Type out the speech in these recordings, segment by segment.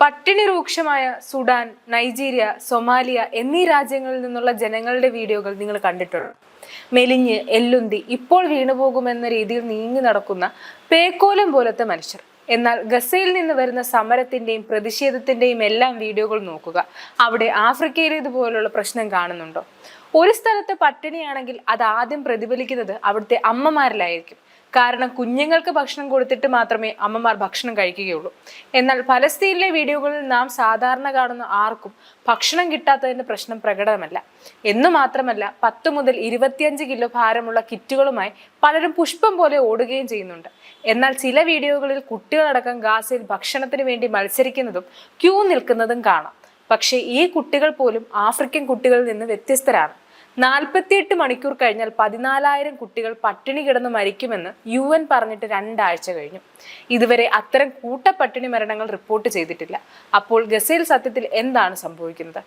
പട്ടിണി രൂക്ഷമായ Sudan Nigeria Somalia എന്നീ രാജ്യങ്ങളിൽ നിന്നുള്ള ജനങ്ങളുടെ വീഡിയോകൾ നിങ്ങൾ കണ്ടിട്ടുള്ളൂ മെലിഞ്ഞ് എല്ലുന്തി ഇപ്പോൾ വീണുപോകുമെന്ന രീതിയിൽ നീങ്ങി നടക്കുന്ന പേക്കോലം പോലത്തെ മനുഷ്യർ. എന്നാൽ ഗസയിൽ നിന്ന് വരുന്ന സമരത്തിന്റെയും പ്രതിഷേധത്തിന്റെയും എല്ലാം വീഡിയോകൾ നോക്കുക. അവിടെ ആഫ്രിക്കയിലേതുപോലുള്ള പ്രശ്നം കാണുന്നുണ്ടോ? ഒരു സ്ഥലത്ത് പട്ടിണിയാണെങ്കിൽ അത് ആദ്യം പ്രതിഫലിക്കുന്നത് അവിടുത്തെ അമ്മമാരിലായിരിക്കും. കാരണം കുഞ്ഞുങ്ങൾക്ക് ഭക്ഷണം കൊടുത്തിട്ട് മാത്രമേ അമ്മമാർ ഭക്ഷണം കഴിക്കുകയുള്ളൂ. എന്നാൽ ഫലസ്തീനിലെ വീഡിയോകളിൽ നാം സാധാരണ കാണുന്ന ആർക്കും ഭക്ഷണം കിട്ടാത്തതിന്റെ പ്രശ്നം പ്രകടമല്ല. എന്നു മാത്രമല്ല പത്ത് മുതൽ ഇരുപത്തിയഞ്ച് കിലോ ഭാരമുള്ള കിറ്റുകളുമായി പലരും പുഷ്പം പോലെ ഓടുകയും ചെയ്യുന്നുണ്ട്. എന്നാൽ ചില വീഡിയോകളിൽ കുട്ടികളടക്കം ഗാസിൽ ഭക്ഷണത്തിന് വേണ്ടി മത്സരിക്കുന്നതും ക്യൂ നിൽക്കുന്നതും കാണാം. പക്ഷേ ഈ കുട്ടികൾ പോലും ആഫ്രിക്കൻ കുട്ടികളിൽ നിന്ന് വ്യത്യസ്തരാണ്. നാൽപ്പത്തിയെട്ട് മണിക്കൂർ കഴിഞ്ഞാൽ പതിനാലായിരം കുട്ടികൾ പട്ടിണി കിടന്ന് മരിക്കുമെന്ന് യു എൻ പറഞ്ഞിട്ട് രണ്ടാഴ്ച കഴിഞ്ഞു. ഇതുവരെ അത്തരം കൂട്ടപ്പട്ടിണി മരണങ്ങൾ റിപ്പോർട്ട് ചെയ്തിട്ടില്ല. അപ്പോൾ ഗസയിൽ സത്യത്തിൽ എന്താണ് സംഭവിക്കുന്നത്?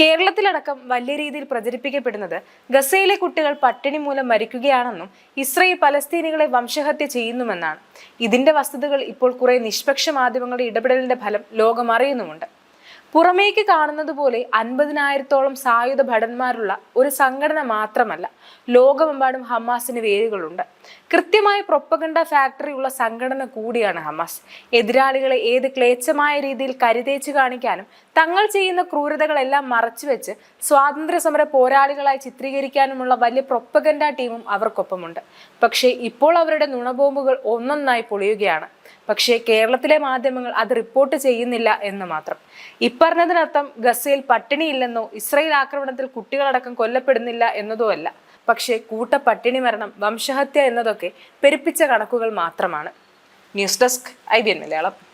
കേരളത്തിലടക്കം വലിയ രീതിയിൽ പ്രചരിപ്പിക്കപ്പെടുന്നത് ഗസയിലെ കുട്ടികൾ പട്ടിണി മൂലം മരിക്കുകയാണെന്നും ഇസ്രയേൽ പലസ്തീനികളെ വംശഹത്യ ചെയ്യുന്നുമെന്നാണ്. ഇതിന്റെ വസ്തുതകൾ ഇപ്പോൾ കുറെ നിഷ്പക്ഷ മാധ്യമങ്ങളുടെ ഇടപെടലിന്റെ ഫലം ലോകം അറിയുന്നുമുണ്ട് പുറമേക്ക് കാണുന്നത് പോലെ അൻപതിനായിരത്തോളം സായുധ ഭടന്മാരുള്ള ഒരു സംഘടന മാത്രമല്ല ലോകമെമ്പാടും ഹമാസിന് വേരുകളുണ്ട്. കൃത്യമായ പ്രൊപ്പഗണ്ട ഫാക്ടറി ഉള്ള സംഘടന കൂടിയാണ് ഹമാസ്. എതിരാളികളെ ഏത് ക്ലേച്ഛമായ രീതിയിൽ കരുതേച്ച് കാണിക്കാനും തങ്ങൾ ചെയ്യുന്ന ക്രൂരതകളെല്ലാം മറച്ചുവെച്ച് സ്വാതന്ത്ര്യ സമര പോരാളികളായി ചിത്രീകരിക്കാനുമുള്ള വലിയ പ്രൊപ്പഗണ്ട ടീമും അവർക്കൊപ്പമുണ്ട്. പക്ഷേ ഇപ്പോൾ അവരുടെ നുണബോംബുകൾ ഒന്നൊന്നായി പൊളിയുകയാണ്. പക്ഷേ കേരളത്തിലെ മാധ്യമങ്ങൾ അത് റിപ്പോർട്ട് ചെയ്യുന്നില്ല എന്ന് മാത്രം. ഇപ്പറഞ്ഞതിനർത്ഥം ഗസയിൽ പട്ടിണിയില്ലെന്നോ ഇസ്രയേൽ ആക്രമണത്തിൽ കുട്ടികളടക്കം കൊല്ലപ്പെടുന്നില്ല എന്നതോ അല്ല പക്ഷേ കൂട്ട പട്ടിണി മരണം വംശഹത്യ എന്നതൊക്കെ പെരുപ്പിച്ച കണക്കുകൾ മാത്രമാണ്. News desk I B N Malayalam.